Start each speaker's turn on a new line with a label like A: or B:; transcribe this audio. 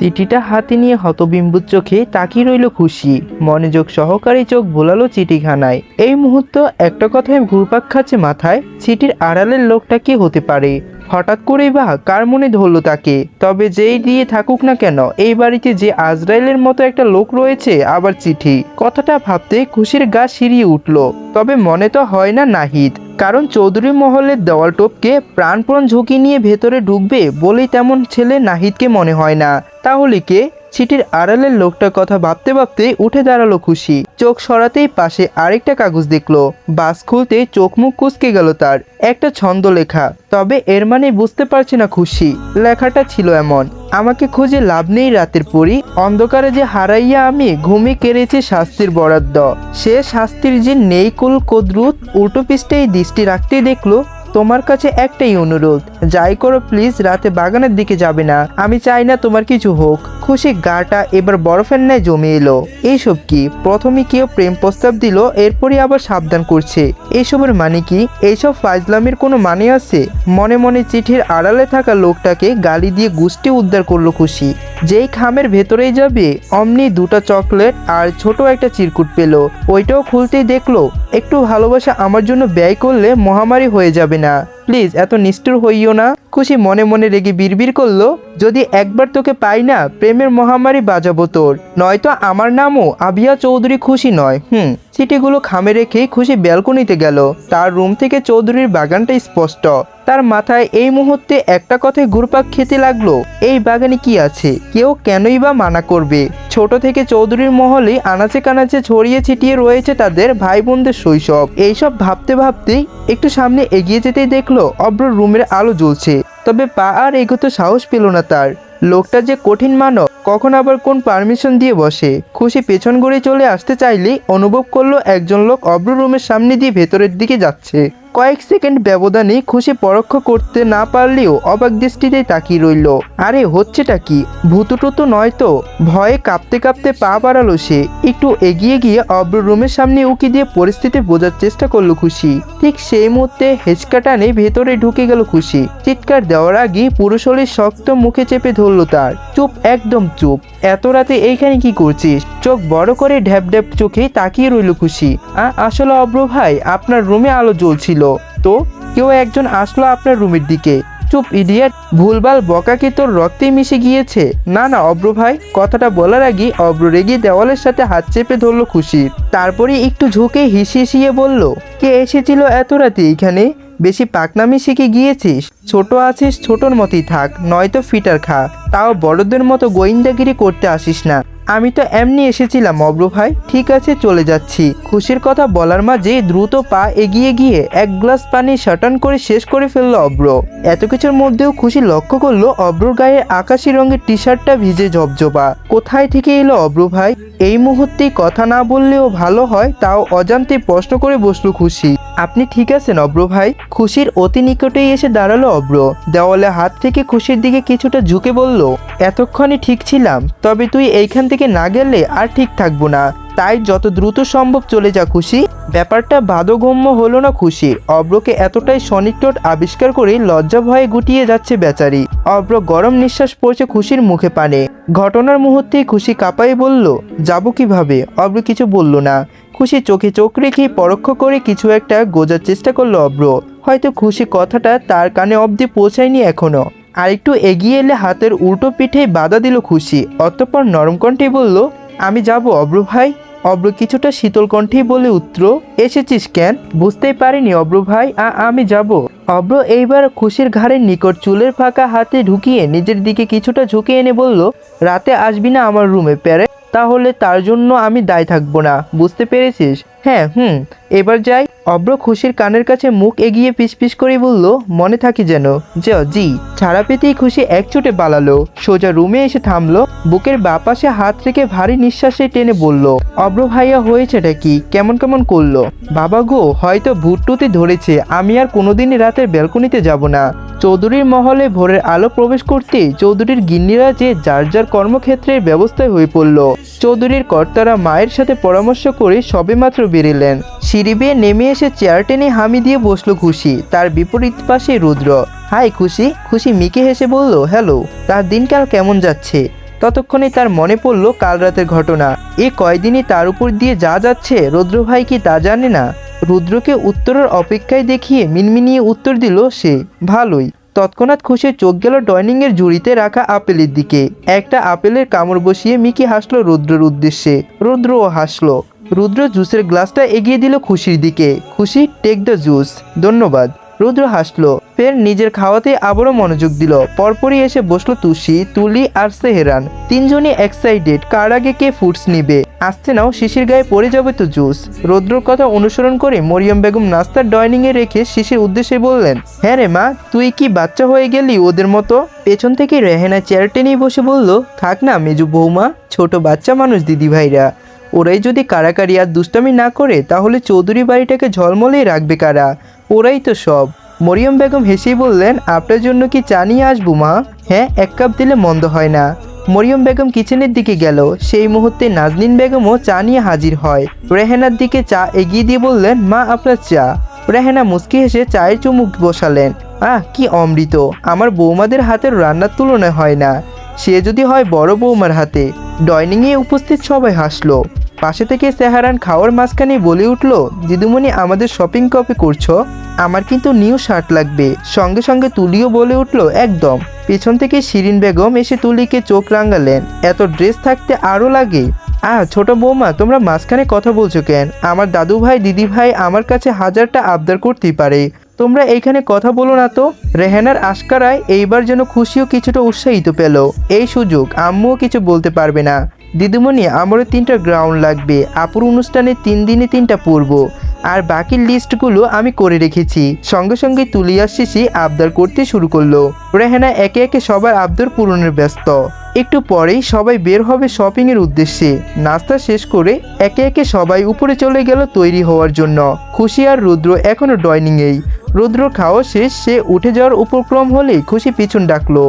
A: চিঠিটা হাতে নিয়ে হতবিম্বুর চোখে তাকিয়ে রইল খুশি। মনোযোগ সহকারী চোখ ভোলালো চিঠিখানায়। এই মুহূর্ত একটা কথায় ঘুরপাক খাচ্ছে মাথায়, চিঠির আড়ালের লোকটা কি হতে পারে? হঠাৎ করেই বা কার মনে ধরলো তাকে? তবে যেই দিয়ে থাকুক না কেন, এই বাড়িতে যে আজরাইলের মতো একটা লোক রয়েছে, আবার চিঠি। কথাটা ভাবতে খুশির গা সিরিয়ে উঠল। তবে মনে তো হয় না নাহিদ। কারণ চৌধুরী মহলের দেওয়াল টোপকে প্রাণপণ ঝুঁকি নিয়ে ভেতরে ঢুকবে বলেই তেমন ছেলে নাহিদকে মনে হয় না। তাহলে কে? চিঠির আড়ালের লোকটার কথা ভাবতে ভাবতে উঠে দাঁড়াল খুশি। চোখ সরাতেই পাশে আরেকটা কাগজ দেখল। বাস খুলতে চোখ মুখ কুচকে গেল তার। একটা ছন্দ লেখা। তবে এর মানে বুঝতে পারছে না খুশি। লেখাটা ছিল এমন। আমাকে খুঁজে লাভ নেই রাতের পরি অন্ধকারে যে হারাইয়া আমি, ঘুমে কেড়েছে শাস্তির বরাদ্দ। সে শাস্তির যে নেই কুল, কদরুত উল্টো পৃষ্ঠেই দৃষ্টি রাখতেই দেখল তোমার কাছে একটাই অনুরোধ, যাই করো প্লিজ রাতে বাগানের দিকে যাবে না। আমি চাই না তোমার কিছু হোক। খুশি গাটা এবার বরফের ন্যায় জমে এলো। এইসব কি? প্রথমে কেউ প্রেম প্রস্তাব দিল, এরপরই আবার সাবধান করছে। এইসবের মানে কি? এইসব ফাজলামির কোনো মানে আছে? মনে মনে চিঠির আড়ালে থাকা লোকটাকে গালি দিয়ে গুষ্টি উদ্ধার করল খুশি। যেই খামের ভেতরেই যাবে, অমনি দুটো চকলেট আর ছোট একটা চিরকুট পেল। ওইটাও খুলতেই দেখল, একটু ভালোবাসা আমার জন্য ব্যয় করলে মহামারী হয়ে যাবে না। প্লিজ, এত নিষ্ঠুর হইও না। খুশি মনে মনে রেগে বিড়বিড় করল, যদি একবার তোকে পাই না, প্রেমের মহামারী বাজাবো তোর। নয়তো আমার নামও আবিয়া চৌধুরী খুশি নয়। হুম চিঠিগুলো খামে রেখেই খুশি ব্যালকনিতে গেল। তার রুম থেকে চৌধুরীর বাগানটা স্পষ্ট। তার মাথায় এই মুহূর্তে একটা কথায় ঘুরপাক খেতে লাগল, এই বাগানে কি আছে? কেউ কেনই বা মানা করবে? ছোট থেকে চৌধুরীর মহলে আনাচে কানাচে ছড়িয়ে ছিটিয়ে রয়েছে তাদের ভাই বোনদের শৈশব। এইসব ভাবতে ভাবতেই একটু সামনে এগিয়ে যেতেই দেখল অব্র রুমের আলো জ্বলছে। তবে পা আর এগোতে সাহস পেল না তার। লোকটা যে কঠিন মানব, কখন আবার কোন পারমিশন দিয়ে বসে? খুশি পেছন ঘুরে চলে আসতে চাইলেই অনুভব করল একজন লোক অব্র রুমের সামনে দিয়ে ভেতরের দিকে যাচ্ছে। কয়েক সেকেন্ড ব্যবধানে খুশি পরোক্ষ করতে না পারলেও অবাক দৃষ্টিতে তাকিয়ে রইল। আরে, হচ্ছেটা কি? ভূতুটুতু নয় তো? ভয়ে কাঁপতে কাঁপতে পা বাড়ালো সে। একটু এগিয়ে গিয়ে অব্র রুমের সামনে উকি দিয়ে পরিস্থিতি বোঝার চেষ্টা করল খুশি। ঠিক সেই মুহূর্তে হেঁচকা টানে ভেতরে ঢুকে গেল খুশি। চিৎকার দেওয়ার আগে পুরুষলির শক্ত মুখে চেপে ধরলো তার। চুপ, একদম চুপ। এত রাতে এইখানে কি করছিস? চোখ বড় করে ঢ্যাপ ঢ্যাপ চোখে তাকিয়ে রইল খুশি। আসলে অব্র ভাই, আপনার রুমে আলো জ্বলছিল। তো, কেউ একজন আসলো আপনার রুমের দিকে? চুপ ইডিয়াট ভুলভাল বকা কি তোর রক্তেই মিশে গিয়েছে। না না, অব্র ভাই, কথাটা বলার আগে অব্র রেগে দেওয়ালের সাথে হাত চেপে ধরলো খুশি। তারপরে একটু ঝুঁকে হিসিয়ে বলল, কে এসেছিল এত রাতে এখানে? বেশি পাকনামি শিখে গিয়েছিস। ছোট আছিস, ছোটর মতোই থাক, নয়তো ফিটার খা। তাও বড়দের মতো গোয়েন্দাগিরি করতে আসিস না। আমি তো এমনি এসেছিলাম, অব্র ভাই। ঠিক আছে, চলে যাচ্ছি। খুশির কথা বলার মাঝে দ্রুত পা এগিয়ে গিয়ে এক গ্লাস পানি শাটান করে শেষ করে ফেলল অব্র। এত কিছুর মধ্যেও খুশি লক্ষ্য করল অব্রর গায়ে আকাশি রঙের টি শার্টটা ভিজে ঝপঝপা। কোথায় থেকে এলো অব্র ভাই? এই মুহূর্তে কথা না বললেও ভালো হয়, তাও অজান্তে প্রশ্ন করে বসল খুশি। আপনি ঠিক আছেন অব্র ভাই? খুশির অতি নিকটেই এসে দাঁড়াল অব্র। দেওয়ালে হাত থেকে খুশির দিকে কিছুটা ঝুঁকে বলল, এতক্ষণে ঠিক ছিলাম, তবে তুই এইখান থেকে না গেলে আর ঠিক থাকব না। তাই যত দ্রুত সম্ভব চলে যা খুশি। ব্যাপারটা বাদগম্য হলো না খুশির অব্রকে এতটাই সনিকটট আবিষ্কার করে লজ্জা ভয়ে গুটিয়ে যাচ্ছে বেচারি। অব্র গরম নিঃশ্বাস পড়ছে খুশির মুখে পানে। ঘটনার মুহূর্তেই খুশি কাঁপাই বলল, যাব কীভাবে? অব্র কিছু বলল না। খুশি চোখে চোখ রেখে পরোক্ষ করে কিছু একটা গোজার চেষ্টা করল অব্র। হয়তো খুশি কথাটা তার কানে অবধি পৌঁছায়নি এখনও। আরেকটু এগিয়ে এলে হাতের উল্টো পিঠে বাধা দিল খুশি। অতঃপর নরম কণ্ঠে বলল, আমি যাব অব্র ভাই। অব্র কিছুটা শীতল কণ্ঠেই বলে উত্তর এসেছিস কেন? বুঝতেই পারিনি অব্র ভাই আমি যাব। অব্র এইবার খুশির ঘাড়ের নিকট চুলের ফাঁকা হাতে ঢুকিয়ে নিজের দিকে কিছুটা ঝুঁকে এনে বলল, রাতে আসবি না আমার রুমে, প্যারে? তাহলে তার জন্য আমি দায় থাকব না। বুঝতে পেরেছিস? হ্যাঁ হুম, এবার যাই। অব্র খুশির কানের কাছে মুখ এগিয়ে পিস পিস করে বলল, মনে থাকি যেন। জ, জি। ছাড়া পেতেই খুশি এক চোটে পালালো সোজা রুমে এসে থামলো। বুকের বাপাশে হাত রেখে ভারী নিঃশ্বাসে টেনে বলল, অব্র ভাইয়া হয়েছেটা কি? কেমন কেমন করল? বাবা গো, হয়তো ভুট্টুতে ধরেছে। আমি আর কোনোদিনই রাতের ব্যালকনিতে যাব না। চৌধুরীর মহলে ভোরের আলো প্রবেশ করতে চৌধুরীর গিন্নিরা যে যার যার কর্মক্ষেত্রের ব্যবস্থায় হয়ে পড়ল। চৌধুরীর কর্তারা মায়ের সাথে পরামর্শ করে সবেমাত্র বেরিলেন। সিঁড়ি বেয়ে নেমে এসে চেয়ার টেনে হামি দিয়ে বসল খুশি। তার বিপরীত পাশে রুদ্র। হাই খুশি খুশি মিকে হেসে বলল, হ্যালো, তার দিনকাল কেমন যাচ্ছে? ততক্ষণে তার মনে পড়ল কাল রাতের ঘটনা। এ কয়দিনই তার উপর দিয়ে যা যাচ্ছে, রুদ্র ভাই কি তা জানে না? রুদ্রকে উত্তরের অপেক্ষায় দেখিয়ে মিনমিনিয়ে উত্তর দিল সে, ভালোই। তৎক্ষণাৎ খুশির চোখ গেল ডাইনিংয়ের জুড়িতে রাখা আপেলের দিকে। একটা আপেলের কামড় বসিয়ে মিকি হাসলো রুদ্রের উদ্দেশ্যে। রুদ্রও হাসলো। রুদ্র জুসের গ্লাসটা এগিয়ে দিল খুশির দিকে। খুশি, টেক দ্য জুস। ধন্যবাদ। রুদ্র হাসলো। ফের নিজের খাওয়াতে আবারও মনোযোগ দিল। পরপরই এসে বসল তুষি, তুলি আর সেহেরান। তিনজনই এক্সাইটেড কার আগে কে ফুডস নিবে? আসতে নাও শিশির গায়ে পড়ে যাবে তো জুস রৌদ্রর কথা অনুসরণ করে মরিয়ম বেগম নাস্তার ডাইনিং এ রেখে শিশির উদ্দেশ্যে বললেন হ্যাঁ রে মা, তুই কি বাচ্চা হয়ে গেলি ওদের মতো? পেছন থেকে রেহেনা চেয়ার টেনেই বসে বলল, থাক না মেজু বৌমা, ছোট বাচ্চা মানুষ দিদি ভাইরা ওরাই যদি কারাকারি আর দুষ্টামি না করে, তাহলে চৌধুরী বাড়িটাকে ঝলমলেই রাখবে কারা? ওরাই তো সব। মরিয়ম বেগম হেসেই বললেন, আপনার জন্য কি চা নিয়ে আসব, মা? হ্যাঁ এক কাপ দিলে মন্দ হয় না। মরিয়ম বেগম কিচেনের দিকে গেল। সেই মুহূর্তে নাজনীন বেগমও চা নিয়ে হাজির হয়। রেহেনার দিকে চা এগিয়ে দিয়ে বললেন, মা, আপনার চা। রেহেনা মুচকি হেসে চায়ের চুমুক বসালেন, আহ, কি অমৃত! আমার বৌমাদের হাতের রান্নার তুলনা হয় না। সে যদি হয় বড় বৌমার হাতে। ডাইনিংয়ে উপস্থিত সবাই হাসলো। পাশে থেকে সেহারান খাওয়ার মাঝখানে বলে উঠল, দিদুমণি, আমাদের শপিং কপি করছ? আমার কিন্তু নিউ শার্ট লাগবে। সঙ্গে সঙ্গে তুলিও বলে উঠল, একদম। পেছন থেকে শিরিন বেগম এসে তুলিকে চোখ রাঙালেন। এত ড্রেস থাকতে আরও লাগে? আহ ছোট বৌমা, তোমরা মাঝখানে কথা বলছো কেন? আমার দাদু ভাই দিদি ভাই আমার কাছে হাজারটা আবদার করতেই পারে। তোমরা এইখানে কথা বলো না তো? রেহানার আশকারায় এইবার যেন খুশিও কিছুটা উৎসাহিত পেল। এই সুযোগ, আম্মুও কিছু বলতে পারবে না। দিদিমণি, আমারও তিনটা গ্রাউন্ড লাগবে। আপুর অনুষ্ঠানে তিন দিনে তিনটা পরব আর বাকি লিস্টগুলো আমি করে রেখেছি। সঙ্গে সঙ্গে তুলিয়া শিশি আবদার করতে শুরু করল। রেহানা একে একে সবার আবদার পূরণের ব্যস্ত। একটু পরেই সবাই বের হবে শপিং এর উদ্দেশ্যে। নাস্তা শেষ করে একে একে সবাই উপরে চলে গেল তৈরি হওয়ার জন্য। খুশি আর রুদ্র এখনও ডাইনিংয়েই রুদ্র খাওয়া শেষ, সে উঠে যাওয়ার উপক্রম হলেই খুশি পিছন ডাকলো।